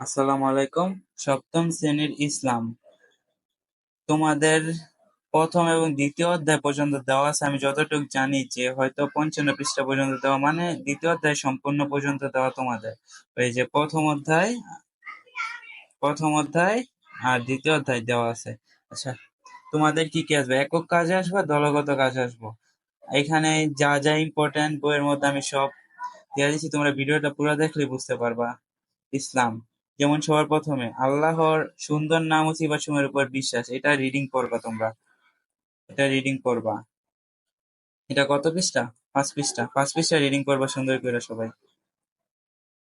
আসসালামু আলাইকুম। সপ্তম শ্রেণির ইসলাম। তোমাদের প্রথম এবং দ্বিতীয় অধ্যায় পর্যন্ত দেওয়া আছে, আমি যতটুকু জানি যে হয়তো পঞ্চান্ন পৃষ্ঠা পর্যন্ত দেওয়া মানে দ্বিতীয় অধ্যায় সম্পূর্ণ পর্যন্ত দেওয়া তোমাদের। ওই যে প্রথম অধ্যায় প্রথম অধ্যায় আর দ্বিতীয় অধ্যায় দেওয়া আছে। আচ্ছা তোমাদের কি কি আসবে? একক কাজে আসবে, দলগত কাজে আসব? এখানে যা যা ইম্পর্টেন্ট বইয়ের মধ্যে আমি সব দিয়ে দিচ্ছি তোমরা ভিডিওটা পুরো দেখলে বুঝতে পারবা। ইসলাম। যেমন সবার প্রথমে, আল্লাহর সুন্দর নাম ও সিফাসমূহের উপর বিশ্বাস, এটা রিডিং করবা তোমরা। এটা রিডিং করবা এটা কত পৃষ্ঠা? পাঁচ পৃষ্ঠা। পাঁচ পৃষ্ঠা রিডিং করবা সুন্দর করে সবাই।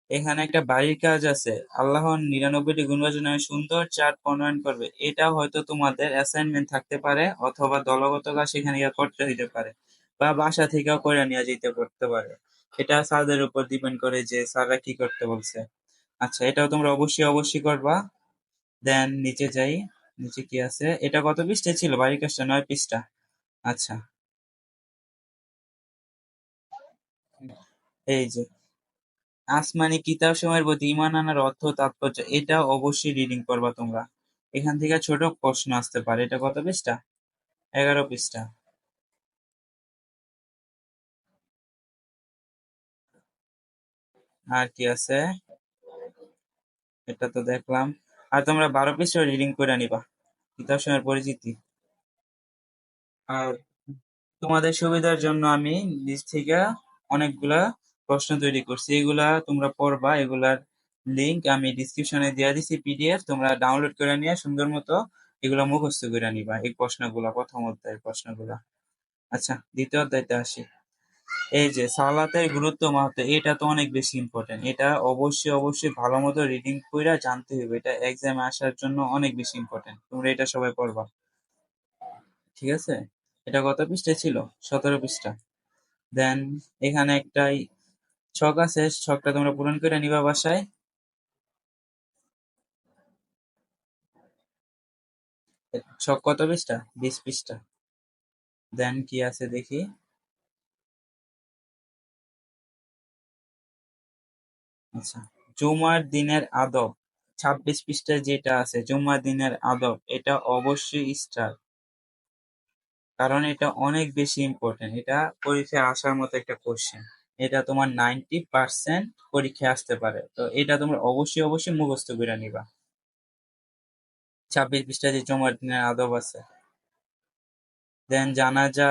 এখানে একটা বাড়ির কাজ আছে। আল্লাহর নিরানব্বইটি গুণবাচন নামে সুন্দর চার্ট প্রণয়ন করবে। এটা হয়তো তোমাদের অ্যাসাইনমেন্ট থাকতে পারে অথবা দলগত কাজ সেখানে করতে হইতে পারে বা বাসা থেকেও করে নিয়ে যেতে করতে পারে। এটা স্যারদের উপর ডিপেন্ড করে যে স্যাররা কি করতে বলছে। আচ্ছা এটাও তোমরা অবশ্যই অবশ্যই করবা। দেন নিচে যাই, নিচে কি আছে? এটা কত পৃষ্ঠা ছিল? বাড়ির কাজটা নয় পৃষ্ঠা? আচ্ছা। এই যে, আসমানি কিতাব সময়ের প্রতি ইমান আনার অর্থ তাৎপর্য, এটা অবশ্যই রিডিং করবা তোমরা। এখান থেকে ছোট প্রশ্ন আসতে পারে। এটা কত পৃষ্ঠা? এগারো পৃষ্ঠা। আর কি আছে? এটা তো দেখলাম। আর তোমরা বারো পৃষ্ঠা রিডিং করে নিবা। সময়ের পরিচিতি। আর তোমাদের সুবিধার জন্য আমি নিজ থেকে অনেকগুলা প্রশ্ন তৈরি করছি। এগুলা তোমরা পড়বা, এগুলার লিংক আমি ডিসক্রিপশনে দিয়ে দিছি পিডিএফ তোমরা ডাউনলোড করে নিয়ে সুন্দর মতো এগুলা মুখস্থ করে নিবা, এই প্রশ্নগুলা, প্রথম অধ্যায়ের প্রশ্নগুলা। আচ্ছা দ্বিতীয় অধ্যায়তে আসি। এই যে সালাতের গুরুত্ব মাহাত্ম এটা তো অনেক বেশি ইম্পর্টেন্ট এটা অবশ্যই অবশ্যই ভালো মতো রিডিং করে জানতে হবে এটা এক্সামে আসার জন্য অনেক বেশি ইম্পর্টেন্ট তোমরা এটা সবাই পড়বা। ঠিক আছে? এটা কত পৃষ্ঠা ছিল? সতেরো পৃষ্ঠা। দেন এখানে একটাই ছক আছে। ছকটা তোমরা পূরণ করে নিবা বাসায়। ছক কত পৃষ্ঠা? বিশ পৃষ্ঠা। দেন কি আছে দেখি? জুমার দিনের আদব, ছাব্বিশ পৃষ্ঠায় যেটা আছে, জুমার দিনের আদব, এটা অবশ্যই স্টার কারণ এটা অনেক বেশি ইম্পর্টেন্ট এটা পরীক্ষায় আসার মতো একটা কোশ্চেন এটা তোমার নাইনটি পার্সেন্ট পরীক্ষায় আসতে পারে। তো এটা তোমরা অবশ্যই অবশ্যই মুখস্থ করে নিবা। ছাব্বিশ পৃষ্ঠা যে জমার দিনের আদব আছে। দেন জানাজা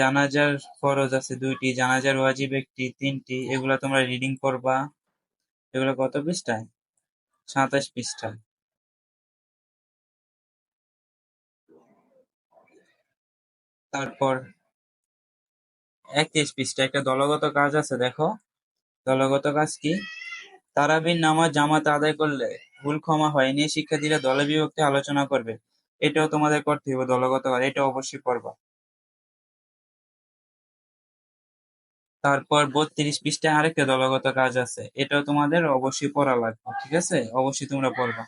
জানাজার ফরজ আছে দুইটি, জানাজার ওয়াজিব একটি, তিনটি, এগুলা তোমরা রিডিং করবা। এগুলো কত পৃষ্ঠায়? সাতাশ পৃষ্ঠায়। তারপর একত্রিশ পৃষ্ঠা একটা দলগত কাজ আছে, দেখো। দলগত কাজ কি? তারাবির নামাজ জামাতে আদায় করলে ভুল ক্ষমা হয় নিয়ে শিক্ষার্থীরা দলে বিভক্তি আলোচনা করবে। এটাও তোমাদের করতে হবে দলগত কাজ, এটা অবশ্যই করবা। তারপর বত্রিশ পৃষ্ঠায় আরেকটা দলগত কাজ আছে। এটাও তোমাদের অবশ্যই পড়া লাগবে, ঠিক আছে? অবশ্যই তোমরা পড়বা।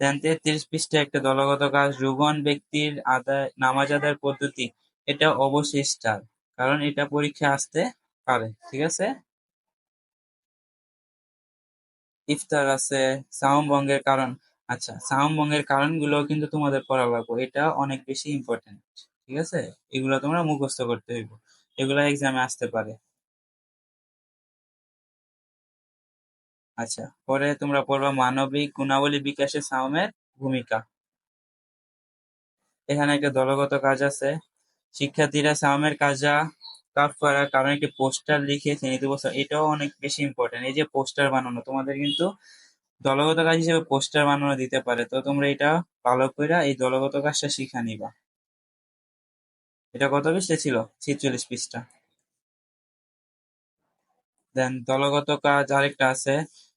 দেন তেত্রিশ পৃষ্ঠায় একটা দলগত কাজ রুগন ব্যক্তির আদায়, নামাজ আদায়ের পদ্ধতি। এটা অবশ্যই স্টার, কারণ এটা পরীক্ষা আসতে পারে, ঠিক আছে? ইফতার আছে সাউম ভঙ্গের কারণ। আচ্ছা সাউম ভঙ্গের কারণগুলো কিন্তু তোমাদের পড়া লাগবে, এটা অনেক বেশি ইম্পর্টেন্ট ঠিক আছে? এগুলো তোমরা মুখস্থ করতে হইব। এগুলো এক্সামে আসতে পারে। আচ্ছা পরে তোমরা পড়বা মানবিক গুণাবলী বিকাশে সাউমের ভূমিকা। এখানে একটা দলগত কাজ আছে। শিক্ষার্থীরা সাউমের কাজা কাপ করার কারণ একটি পোস্টার লিখে শ্রেণীতে বসা এটাও অনেক বেশি ইম্পর্টেন্ট এই যে পোস্টার বানানো, তোমাদের কিন্তু দলগত কাজ হিসেবে পোস্টার বানানো দিতে পারে। তো তোমরা এটা ভালো করে এই দলগত কাজটা শিখা নিবা। দলগত কাজ আরেকটা আছে।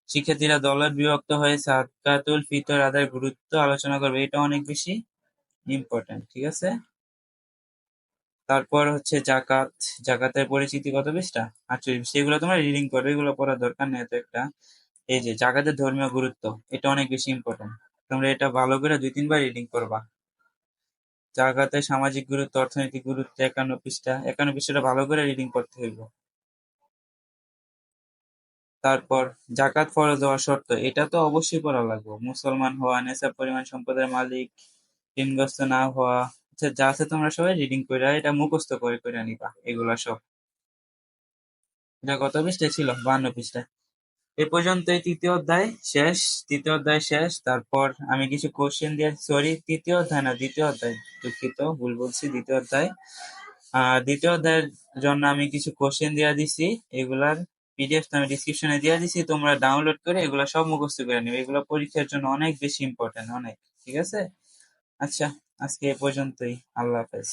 শিক্ষার্থীরা দলের বিভক্ত হয়ে সাদকাতুল ফিতর আদায়ের গুরুত্ব আলোচনা করবে। এটা অনেক বেশি ইম্পর্টেন্ট ঠিক আছে? তারপর হচ্ছে জাকাত। জাকাতের পরিচিতি কত পৃষ্ঠা আটচল্লিশ পৃষ্ঠা এগুলো তোমরা রিডিং করবে, এগুলো পড়ার দরকার নেই এত একটা। এই যে জাকাতের ধর্মীয় গুরুত্ব, এটা অনেক বেশি ইম্পর্টেন্ট তোমরা এটা ভালো করে দুই তিনবার রিডিং করবা। জাকাতের সামাজিক গুরুত্ব, অর্থনৈতিক গুরুত্ব, একান্ন পৃষ্ঠা। একান্ন পৃষ্ঠাটা ভালো করে রিডিং করতে হইব। তারপর, জাকাত ফরজ হওয়া শর্ত। এটা তো অবশ্যই পড়া লাগবে। মুসলমান হওয়া নেশাব পরিমাণ, সম্পদের মালিক, ঋণগ্রস্ত না হওয়া আচ্ছা যা আছে তোমরা সবাই রিডিং করে এটা মুখস্থ করে করে নিবা। এগুলা সব। এটা কত পৃষ্ঠায় ছিল? বান্ন পৃষ্ঠায়। এ পর্যন্তই তৃতীয় অধ্যায় শেষ, তৃতীয় অধ্যায় শেষ, তারপর আমি কিছু কোশ্চেন দিয়ে সরি তৃতীয় অধ্যায় না, দ্বিতীয় অধ্যায়, দুঃখিত, ভুল বলছি, দ্বিতীয় অধ্যায়। দ্বিতীয় অধ্যায়ের জন্য আমি কিছু কোশ্চেন দিয়ে দিছি, এগুলার পিডিএফ আমি ডিসক্রিপশনে দিয়ে দিছি, তোমরা ডাউনলোড করে এগুলো সব মুখস্থ করে নিবে এগুলো পরীক্ষার জন্য অনেক বেশি ইম্পর্টেন্ট অনেক, ঠিক আছে? আচ্ছা আজকে এ পর্যন্তই, আল্লাহ হাফেজ।